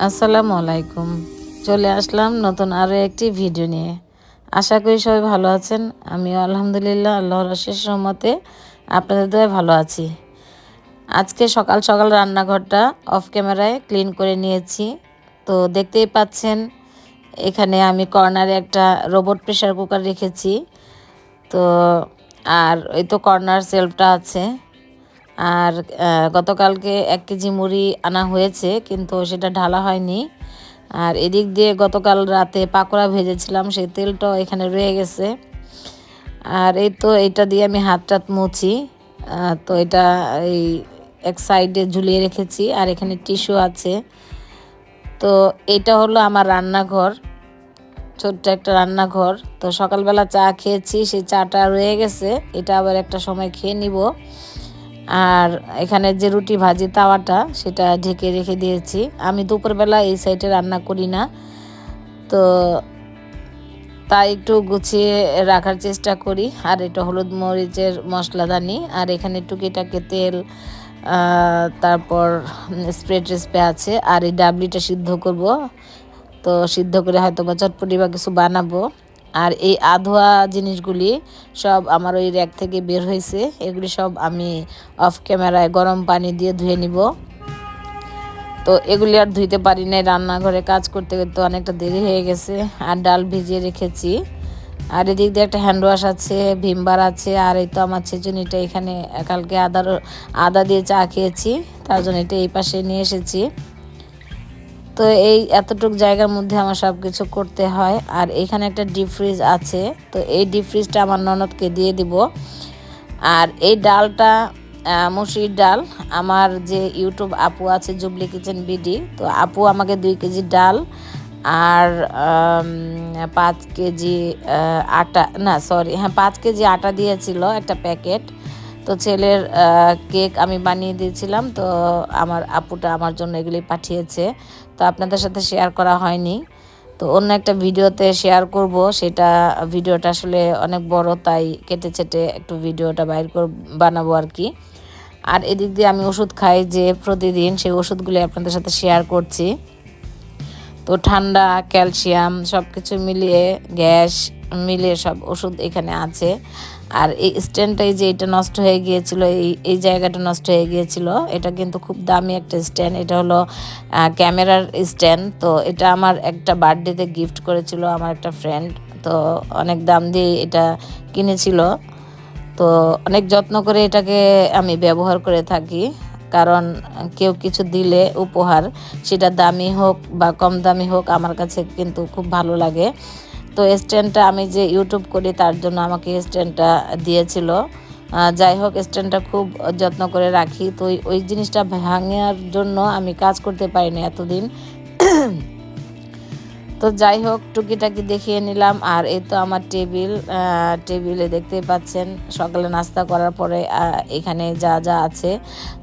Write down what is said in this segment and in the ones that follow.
আসসালামু আলাইকুম। চলে আসলাম নতুন আরও একটি ভিডিও নিয়ে। আশা করি সবাই ভালো আছেন। আমিও আলহামদুলিল্লাহ আল্লাহর শেষ রহমতে আপনাদের দয়ে ভালো আছি। আজকে সকাল সকাল রান্নাঘরটা অফ ক্যামেরায় ক্লিন করে নিয়েছি। তো দেখতেই পাচ্ছেন, এখানে আমি কর্নারে একটা রোবট প্রেশার কুকার রেখেছি। তো আর ওই তো কর্নার সেলফটা আছে। আর গতকালকে এক কেজি মুড়ি আনা হয়েছে, কিন্তু সেটা ঢালা হয়নি। আর এদিক দিয়ে গতকাল রাতে পাকোড়া ভেজেছিলাম, সেই তেলটাও এখানে রয়ে গেছে। আর এই তো এটা দিয়ে আমি হাত টাত মুছি তো এটা এই এক সাইডে ঝুলিয়ে রেখেছি, আর এখানে টিস্যু আছে। তো এটা হলো আমার রান্নাঘর, ছোট্ট একটা রান্নাঘর। তো সকালবেলা চা খেয়েছি, সেই চাটা রয়ে গেছে। এটা আবার একটা সময় খেয়ে নিব। আর এখানে যে রুটি ভাজি তাওয়াটা, সেটা ঢেকে রেখে দিয়েছি। আমি দুপুরবেলা এই সাইডে রান্না করি না। তো তাই একটু গুছিয়ে রাখার চেষ্টা করি। আর এটা হলুদ মরিচের মশলাদানি। আর এখানে টুকিটাকে তেল তারপর স্প্রে টেস্প্রে আছে। আর এই ডাবলিটা সিদ্ধ করব। তো সিদ্ধ করে হয়তো বা চটপটি বা কিছু বানাবো। আর এই আধোয়া জিনিসগুলি সব আমার ওই র্যাক থেকে বের হয়েছে। এগুলি সব আমি অফ ক্যামেরায় গরম পানি দিয়ে ধুয়ে নিব। তো এগুলি আর ধুইতে পারি নাই, রান্নাঘরে কাজ করতে করতে অনেকটা দেরি হয়ে গেছে। আর ডাল ভিজিয়ে রেখেছি। আর এদিক দিয়ে একটা হ্যান্ড ওয়াশ আছে ভিমবার আছে, আর এই তো আমার ছেচুনিটা এখানে, কালকে আদার আদা দিয়ে চা খেয়েছি, তার জন্য এটা এই পাশে নিয়ে এসেছি। তো এই এতটুক জায়গার মধ্যে আমার সব কিছু করতে হয়। আর এখানে একটা ডিপ ফ্রিজ আছে। তো এই ডিপ ফ্রিজটা আমার ননদকে দিয়ে দিব। আর এই ডালটা মুসির ডাল, আমার যে ইউটিউব আপু আছে জুবলি কিচেন বিডি, তো আপু আমাকে দুই কেজি ডাল আর পাঁচ কেজি আটা, না সরি হ্যাঁ পাঁচ কেজি আটা দিয়েছিল একটা প্যাকেট। তো ছেলের কেক আমি বানিয়ে দিয়েছিলাম। তো আমার আপুটা আমার জন্য এগুলি পাঠিয়েছে। তো আপনাদের সাথে শেয়ার করা হয়নি। তো অন্য একটা ভিডিওতে শেয়ার করব, সেটা ভিডিওটা আসলে অনেক বড়, তাই কেটে চেটে একটু ভিডিওটা বাইর কর, বানাবো আর কি। আর এদিক দিয়ে আমি ওষুধ খাই যে প্রতিদিন, সেই ওষুধগুলি আপনাদের সাথে শেয়ার করছি। তো ঠান্ডা, ক্যালসিয়াম সব কিছু মিলিয়ে, গ্যাস মিলিয়ে সব ওষুধ এখানে আছে। আর এই স্ট্যান্ডটাই যে এটা নষ্ট হয়ে গিয়েছিল, এই এই জায়গাটা নষ্ট হয়ে গিয়েছিল, এটা কিন্তু খুব দামি একটা স্ট্যান্ড এটা হলো ক্যামেরার স্ট্যান্ড তো এটা আমার একটা বার্থডেতে গিফট করেছিল আমার একটা ফ্রেন্ড তো অনেক দাম দিয়ে এটা কিনেছিল, তো অনেক যত্ন করে এটাকে আমি ব্যবহার করে থাকি, কারণ কেউ কিছু দিলে উপহার, সেটা দামি হোক বা কম দামি হোক, আমার কাছে কিন্তু খুব ভালো লাগে। তো স্ট্যান্ডটা আমি যে ইউটিউব করি, তার জন্য আমাকে স্ট্যান্ডটা দিয়েছিল। যাই হোক, স্ট্যান্ডটা খুব যত্ন করে রাখি। তো ওই জিনিসটা ভাঙার জন্য আমি কাজ করতে পারিনি এতদিন। তো যাই হোক, টুকিটাকি দেখিয়ে নিলাম। আর এই তো আমার টেবিল টেবিলে দেখতে পাচ্ছেন সকালে নাস্তা করার পরে এখানে যা যা আছে।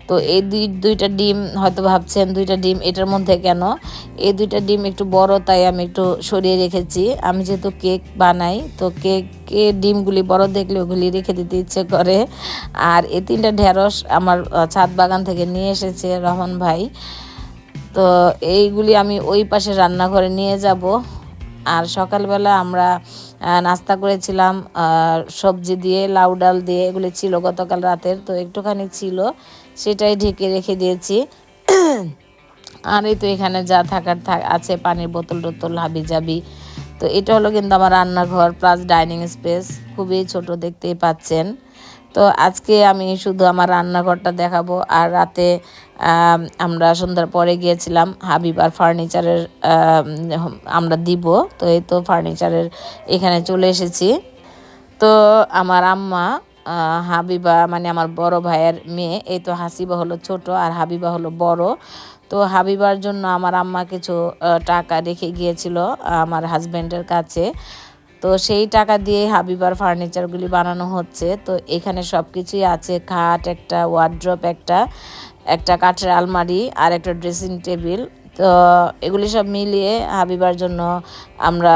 তো এই দুই, দুইটা ডিম হয়তো ভাবছেন, দুইটা ডিম এটার মধ্যে কেন? এই দুইটা ডিম একটু বড়, তাই আমি একটু সরিয়ে রেখেছি। আমি যেহেতু কেক বানাই, তো কেকে ডিমগুলি বড় দেখলে ওগুলি রেখে দিতে ইচ্ছে করে। আর এই তিনটা ঢেঁড়স আমার ছাদ বাগান থেকে নিয়ে এসেছে রহমান ভাই। তো এইগুলি আমি ওই পাশে রান্নাঘরে নিয়ে যাব। আর সকালবেলা আমরা নাস্তা করেছিলাম সবজি দিয়ে, লাউ ডাল দিয়ে, এগুলি ছিল গতকাল রাতের, তো একটুখানি ছিল, সেটাই ঢেকে রেখে দিয়েছি। আর এই তো এখানে যা থাকার আছে, পানির বোতল টোতল হাবি যাবি তো এটা হলো কিন্তু আমার রান্নাঘর, প্লাস ডাইনিং স্পেস, খুবই ছোট দেখতেই পাচ্ছেন। তো আজকে আমি শুধু আমার রান্নাঘরটা দেখাবো। আর রাতে আমরা সন্ধ্যার পরে গিয়েছিলাম হাবিব আর ফার্নিচারের আমরা দিব। তো এই তো ফার্নিচারের এখানে চলে এসেছি। তো আমার আম্মা হাবিবা মানে আমার বড় ভাইয়ের মেয়ে, এই তো হাসিবা হলো ছোট আর হাবিবা হলো বড়। তো হাবিবার জন্য আমার আম্মা কিছু টাকা রেখে গিয়েছিল আমার হাজব্যান্ডের কাছে। তো সেই টাকা দিয়ে হাবিবার ফার্নিচারগুলি বানানো হচ্ছে। তো এখানে সব কিছুই আছে, খাট, একটা ওয়ার্ড্রপ একটা একটা কাঠের আলমারি আর একটা ড্রেসিং টেবিল তো এগুলি সব মিলিয়ে হাবিবার জন্য আমরা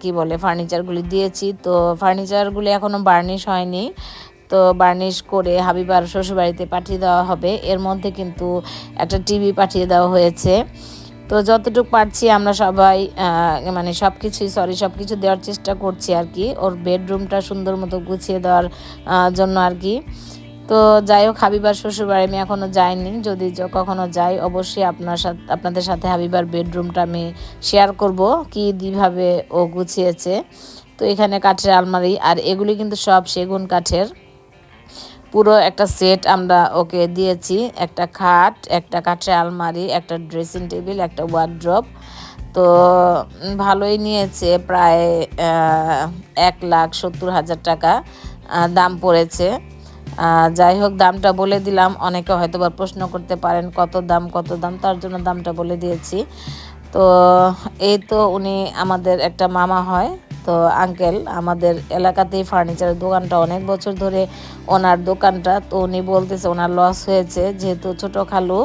কি বলে ফার্নিচারগুলি দিয়েছি। তো ফার্নিচারগুলি এখনও বার্নিশ হয়নি। তো বার্নিশ করে হাবিবার শ্বশুরবাড়িতে পাঠিয়ে দেওয়া হবে। এর মধ্যে কিন্তু একটা টিভি পাঠিয়ে দেওয়া হয়েছে। তো যতটুকু পারছি আমরা সবাই মানে সব কিছুই সরি সব কিছু দেওয়ার চেষ্টা করছি আর কি। ওর বেডরুমটা সুন্দর মতো গুছিয়ে দেওয়ার জন্য আর কি। তো যাই হোক হাবিবার শ্বশুরবাড়ি আমি এখনও যাইনি। যদি কখনও যাই, অবশ্যই আপনার সাথে, আপনাদের সাথে হাবিবার বেডরুমটা আমি শেয়ার করব, কি কীভাবে ও গুছিয়েছে। তো এখানে কাঠের আলমারি, আর এগুলি কিন্তু সব সেগুন কাঠের। পুরো একটা সেট আমরা ওকে দিয়েছি। একটা খাট, একটা কাঠের আলমারি, একটা ড্রেসিং টেবিল একটা ওয়ার্ড্রপ তো ভালোই নিয়েছে। প্রায় এক লাখ সত্তর হাজার টাকা দাম পড়েছে। যাই হোক, দামটা বলে দিলাম। অনেকে হয়তো বা প্রশ্ন করতে পারেন, কত দাম কত দাম? তার জন্য দামটা বলে দিয়েছি। তো, এই তো উনি আমাদের একটা মামা হয়। তো আঙ্কেল আমাদের এলাকাতেই ফার্নিচারের দোকানটা অনেক বছর ধরে ওনার দোকানটা। তো উনি বলতেছে ওনার লস হয়েছে, যেহেতু ছোট খালু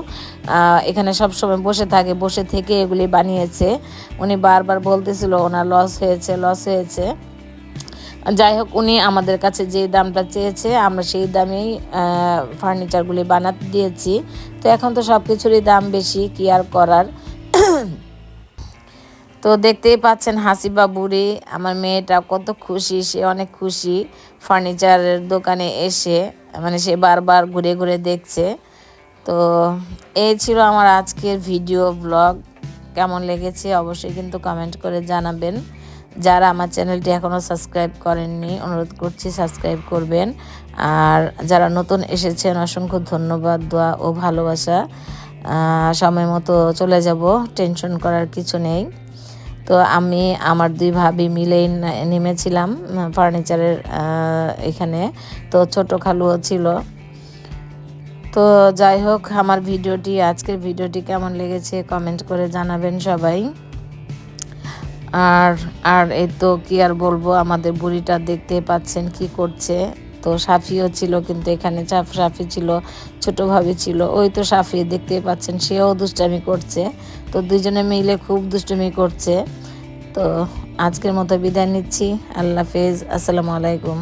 এখানে সব সময় বসে থাকে, বসে থেকে এগুলি বানিয়েছে। উনি বারবার বলতেছিল ওনার লস হয়েছে লস হয়েছে। যাই হোক, উনি আমাদের কাছে যে দামটা চেয়েছে, আমরা সেই দামেই ফার্নিচারগুলি বানাতে দিয়েছি। তো এখন তো সব কিছুরই দাম বেশি, কি আর করার? তো দেখতেই পাচ্ছেন হাসিবা বুড়ি আমার মেয়েটা কত খুশি, সে অনেক খুশি। ফার্নিচারের দোকানে এসে মানে সে বারবার ঘুরে ঘুরে দেখছে। তো এই ছিল আমার আজকের ভিডিও ব্লগ কেমন লেগেছে অবশ্যই কিন্তু কমেন্ট করে জানাবেন। যারা আমার চ্যানেলটি এখনও সাবস্ক্রাইব করেননি, অনুরোধ করছি সাবস্ক্রাইব করবেন। আর যারা নতুন এসেছেন, অসংখ্য ধন্যবাদ, দোয়া ও ভালোবাসা। সময় মতো চলে যাব টেনশন করার কিছু নেই। তো আমি, আমার দুই ভাবি মিলেই নেমেছিলাম ফার্নিচারের এখানে। তো ছোট খালুও ছিল। তো যাই হোক, আমার ভিডিওটি, আজকের ভিডিওটি কেমন লেগেছে কমেন্ট করে জানাবেন সবাই। আর আর এই তো কি আর বলব, আমাদের বুড়িটা দেখতে পাচ্ছেন কি করছে। তো সাফিও ছিল, কিন্তু এখানে চাপ সাফি ছিল ছোটোভাবে ছিল। ওই তো সাফি দেখতে পাচ্ছেন, সেও দুষ্টামি করছে। তো দুজনে মিলে খুব দুষ্টুমি করছে। তো আজকের মতো বিদায় নিচ্ছি। আল্লাহ হাফেজ। আসসালামু আলাইকুম।